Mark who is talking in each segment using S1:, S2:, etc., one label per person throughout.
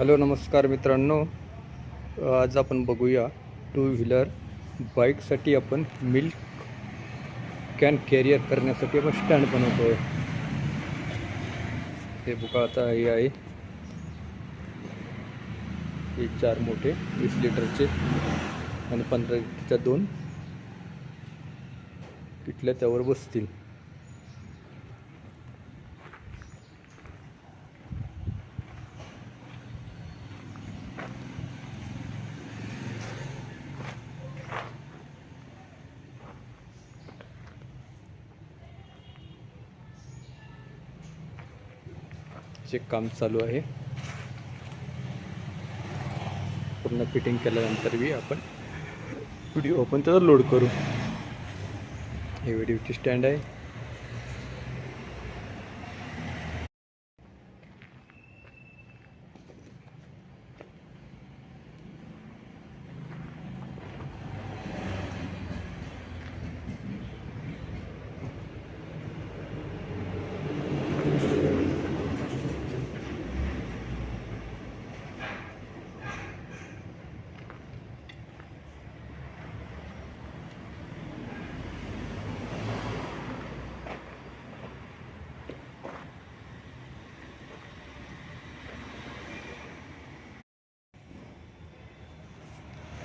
S1: Hello नमस्कार मित्रांनो. आज आपण बघूया टू व्हीलर बाईकसाठी आपण मिल्क कॅन कॅरियर करण्यासाठी आपण स्टँड बनवतो आहे हे बुका आता हे आहे. हे चार मोठे वीस लिटरचे आणि पंधरा लिटरच्या दोन किटल्या त्यावर बसतील. चे काम चालू आहे. पूर्ण फिटिंग केल्यानंतर बी आपण व्हिडिओ आपण त्याचा लोड करू. हे व्हिडिओची स्टँड आहे.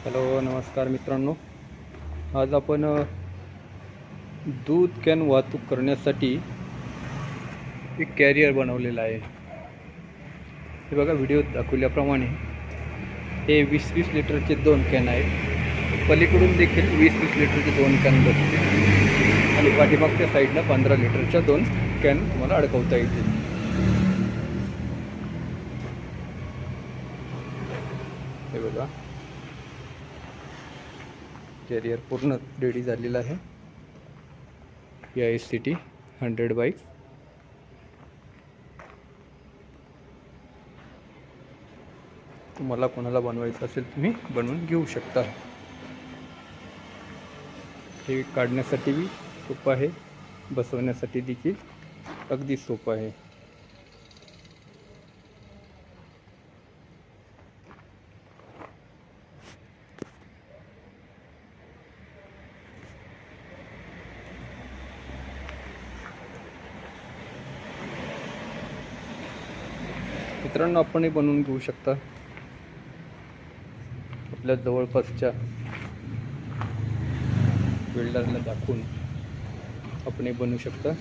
S1: हॅलो नमस्कार मित्रांनो. आज आपण दूध कॅन वाहतूक करण्यासाठी एक कॅरियर बनवलेलं आहे. हे बघा व्हिडिओ दाखवल्याप्रमाणे. हे वीस वीस लिटरचे दोन कॅन आहेत. पलीकडून देखील वीस वीस लिटरचे दोन कॅन बसते आणि पाठीमागच्या साईडनं पंधरा लिटरच्या दोन कॅन तुम्हाला अडकवता येतील. हे बघा. कॅरियर पूर्ण रेडी झालेलं आहे. या S C T hundred bike तुम्हाला कोणाला बनवायचं असेल तुम्ही बनवून घेऊ शकता. हे काढण्यासाठी बी सोपं आहे बसवण्यासाठी देखील अगदी सोपं आहे. मित्रांनो आपणही बनवून घेऊ शकता. आपल्या जवळपासच्या बिल्डरला दाखवून आपणही बनवू शकता.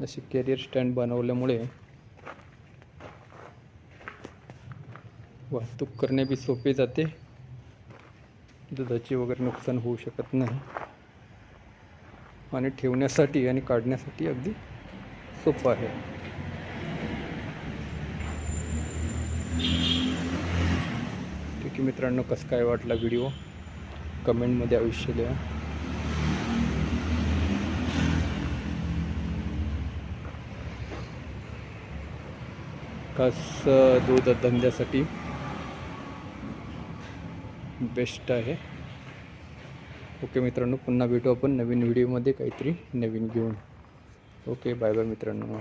S1: अशी कॅरियर स्टँड बनवल्यामुळे वाहतूक करणे बी सोपे जाते. दुधाची वगैरे नुकसान होऊ शकत नाही. आणि ठेवण्यासाठी आणि काढण्यासाठी अगदी सोपं आहे. ठीक आहे मित्रांनो कसं काय वाटला व्हिडिओ? कमेंटमध्ये आयुष्य द्या खास दूध धंद्यासाठी बेस्ट आहे? ओके मित्रांनो पुन्हा भेटू आपण नवीन व्हिडिओमध्ये काहीतरी नवीन घेऊन. ओके बाय बाय मित्रांनो.